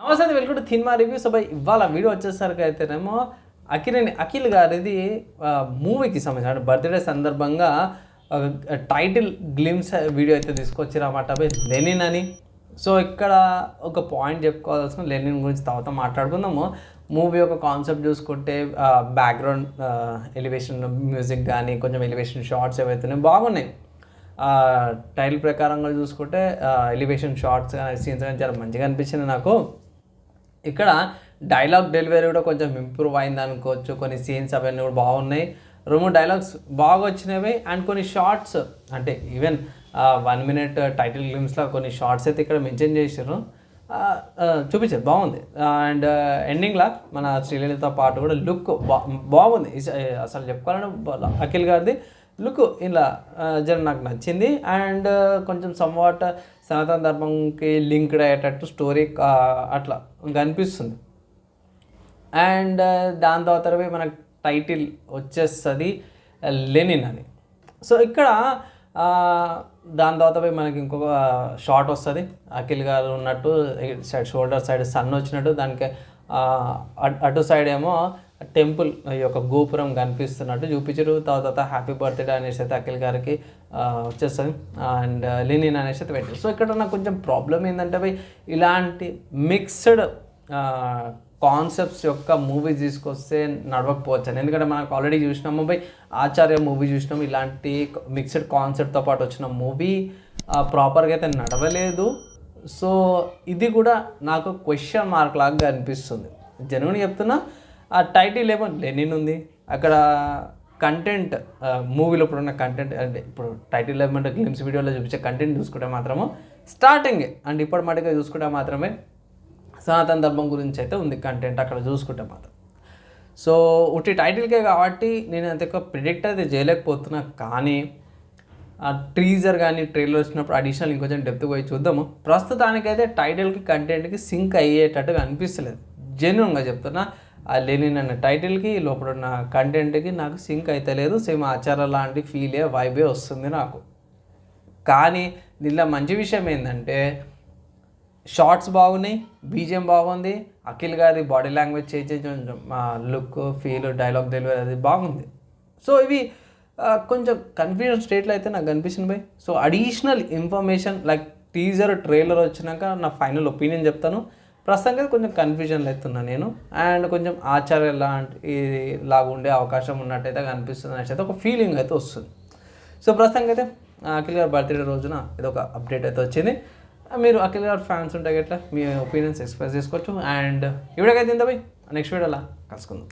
నమస్తే welcome to Thinma reviews by ఇవాళ video వచ్చేసరికి అయితేనేమో అఖిలని అఖిల్ గారిది మూవీకి సంబంధించిన అంటే బర్త్డే సందర్భంగా టైటిల్ గ్లిమ్స్ వీడియో అయితే తీసుకొచ్చిరన్నమాట. బై లెనిన్ అని. సో ఇక్కడ ఒక పాయింట్ చెప్పుకోవాల్సిన లెనిన్ గురించి తర్వాత మాట్లాడుకుందాము. మూవీ యొక్క కాన్సెప్ట్ చూసుకుంటే బ్యాక్గ్రౌండ్ ఎలివేషన్ మ్యూజిక్ కానీ కొంచెం ఎలివేషన్ షార్ట్స్ ఏవైతున్నాయి బాగున్నాయి. టైల్ ప్రకారంగా చూసుకుంటే ఎలివేషన్ షార్ట్స్ కానీ సీన్స్ కానీ చాలా మంచిగా అనిపించింది నాకు. ఇక్కడ డైలాగ్ డెలివరీ కూడా కొంచెం ఇంప్రూవ్ అయింది అనుకోవచ్చు. కొన్ని సీన్స్ అవన్నీ కూడా బాగున్నాయి. రెండు డైలాగ్స్ బాగా వచ్చినవి. అండ్ కొన్ని షార్ట్స్ అంటే ఈవెన్ వన్ మినిట్ టైటిల్ గ్లిమ్స్లో కొన్ని షార్ట్స్ అయితే ఇక్కడ మెన్షన్ చేశారు చూపించారు. బాగుంది. అండ్ ఎండింగ్లో మన శ్రీలలిత పాటు కూడా లుక్ బా బాగుంది. అసలు చెప్పుకోవాలంటే అఖిల్ గారిది లుక్ ఇలా జర నాకు నచ్చింది. అండ్ కొంచెం సమ్వాట్ సనాతన ధర్మంకి లింక్డ్ అయ్యేటట్టు స్టోరీ అట్లా కనిపిస్తుంది. అండ్ దాని తర్వాత మనకు టైటిల్ వచ్చేస్తుంది లెనిన్ అని. సో ఇక్కడ దాని తర్వాత పోయి మనకి ఇంకొక షార్ట్ వస్తుంది. అఖిల్ గారు ఉన్నట్టు సైడ్ షోల్డర్ సైడ్ సన్ వచ్చినట్టు దానికి అటు సైడ్ ఏమో టెంపుల్ ఈ యొక్క గోపురం కనిపిస్తున్నట్టు చూపించారు. తర్వాత హ్యాపీ బర్త్డే అనేసి అయితే అఖిల్ గారికి వచ్చేస్తుంది. అండ్ లినిన్ అనేసి అయితే పెట్టారు. సో ఇక్కడ నాకు కొంచెం ప్రాబ్లం ఏంటంటే పోయి ఇలాంటి మిక్స్డ్ కాన్సెప్ట్స్ యొక్క మూవీ తీసుకొస్తే నడవకపోవచ్చు. ఎందుకంటే మనకు ఆల్రెడీ చూసినాము బై ఆచార్య మూవీ చూసినాము. ఇలాంటి మిక్స్డ్ కాన్సెప్ట్తో పాటు వచ్చిన మూవీ ప్రాపర్గా అయితే నడవలేదు. సో ఇది కూడా నాకు క్వశ్చన్ మార్క్ లాగా అనిపిస్తుంది. జనువుని చెప్తున్నా ఆ టైటిల్ ఏమో లెనిన్ ఉంది అక్కడ కంటెంట్ మూవీలో ఇప్పుడు ఉన్న కంటెంట్ అంటే ఇప్పుడు టైటిల్ ఏమంటే గ్లిమ్స్ వీడియోలో చూపించే కంటెంట్ చూసుకుంటే మాత్రము స్టార్టింగ్ అండ్ ఇప్పటి మటుగా చూసుకుంటే మాత్రమే సనాతన ధర్మం గురించి అయితే ఉంది కంటెంట్ అక్కడ చూసుకుంటే మాత్రం. సో ఉట్టి టైటిల్కే కాబట్టి నేను అంత ఎక్కువ ప్రిడిక్ట్ అయితే చేయలేకపోతున్నా. కానీ ఆ టీజర్ కానీ ట్రైలర్ వచ్చినప్పుడు అడిషనల్ ఇంకొంచెం డెప్త్ పోయి చూద్దాము. ప్రస్తుతానికైతే టైటిల్కి కంటెంట్కి సింక్ అయ్యేటట్టుగా అనిపిస్తలేదు. జెన్యున్గా చెప్తున్నా. ఆ లెనిన్ అనే టైటిల్కి లోపల ఉన్న కంటెంట్కి నాకు సింక్ అయితే లేదు. సేమ్ ఆచార లాంటి ఫీలే వైబే వస్తుంది నాకు. కానీ దీనిలో మంచి విషయం ఏంటంటే షార్ట్స్ బాగున్నాయి బీజిఎం బాగుంది అఖిల్ గారి బాడీ లాంగ్వేజ్ చేసే కొంచెం లుక్ ఫీల్ డైలాగ్ డెలివరీ అది బాగుంది. సో ఇవి కొంచెం కన్ఫ్యూజన్ స్టేట్లో అయితే నాకు కనిపిస్తుంది by so additional information like teaser trailer వచ్చినాక నా ఫైనల్ ఒపీనియన్ చెప్తాను. ప్రస్తుతానికి అయితే కొంచెం కన్ఫ్యూజన్లో అవుతున్నా నేను. అండ్ కొంచెం ఆచార్య లాంటి లాగా ఉండే అవకాశం ఉన్నట్టయితే కనిపిస్తుంది అనేసి అయితే ఒక ఫీలింగ్ అయితే వస్తుంది. సో ప్రస్తుతానికి అయితే అఖిల్ గారి బర్త్డే రోజున ఇది ఒక అప్డేట్ అయితే వచ్చింది. మీరు అఖిల్ గారు ఫ్యాన్స్ ఉంటే గట్లా మీ ఒపీనియన్స్ ఎక్స్ప్రెస్ చేసుకోవచ్చు. అండ్ ఇవిడకైతే ఇంత పోయి నెక్స్ట్ వీడియోలా కలుసుకుందాం.